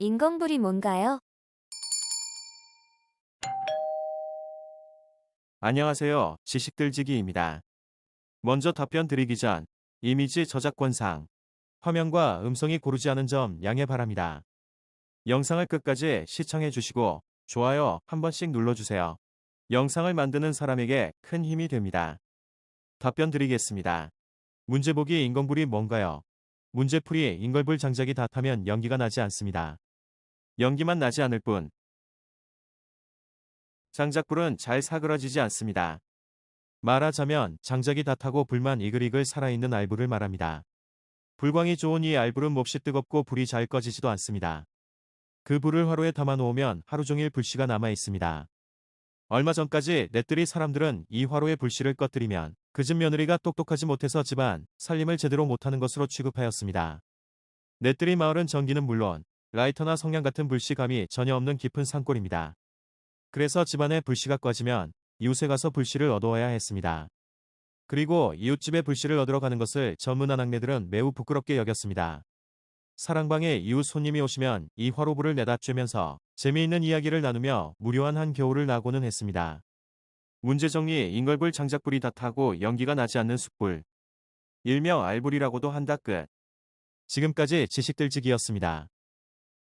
인공불이 뭔가요? 안녕하세요. 지식들지기입니다. 먼저 답변 드리기 전 이미지 저작권상 화면과 음성이 고르지 않은 점 양해 바랍니다. 영상을 끝까지 시청해 주시고 좋아요 한 번씩 눌러주세요. 영상을 만드는 사람에게 큰 힘이 됩니다. 답변 드리겠습니다. 문제보기 인공불이 뭔가요? 문제풀이 인걸불 장작이 다 타면 연기가 나지 않습니다. 연기만 나지 않을 뿐 장작불은 잘 사그러지지 않습니다. 말하자면 장작이 다 타고 불만 이글이글 살아있는 알불을 말합니다. 불광이 좋은 이 알불은 몹시 뜨겁고 불이 잘 꺼지지도 않습니다. 그 불을 화로에 담아 놓으면 하루 종일 불씨가 남아 있습니다. 얼마 전까지 넷들이 사람들은 이 화로의 불씨를 꺼뜨리면 그 집 며느리가 똑똑하지 못해서 집안 살림을 제대로 못하는 것으로 취급하였습니다. 넷들이 마을은 전기는 물론 라이터나 성냥 같은 불씨감이 전혀 없는 깊은 산골입니다. 그래서 집안에 불씨가 꺼지면 이웃에 가서 불씨를 얻어와야 했습니다. 그리고 이웃집에 불씨를 얻으러 가는 것을 전문한 학내들은 매우 부끄럽게 여겼습니다. 사랑방에 이웃 손님이 오시면 이 화로불을 내다 쬐면서 재미있는 이야기를 나누며 무료한 한 겨울을 나고는 했습니다. 문제 정리 인걸불 장작불이 다 타고 연기가 나지 않는 숯불. 일명 알불이라고도 한다 끝. 지금까지 지식들지기였습니다.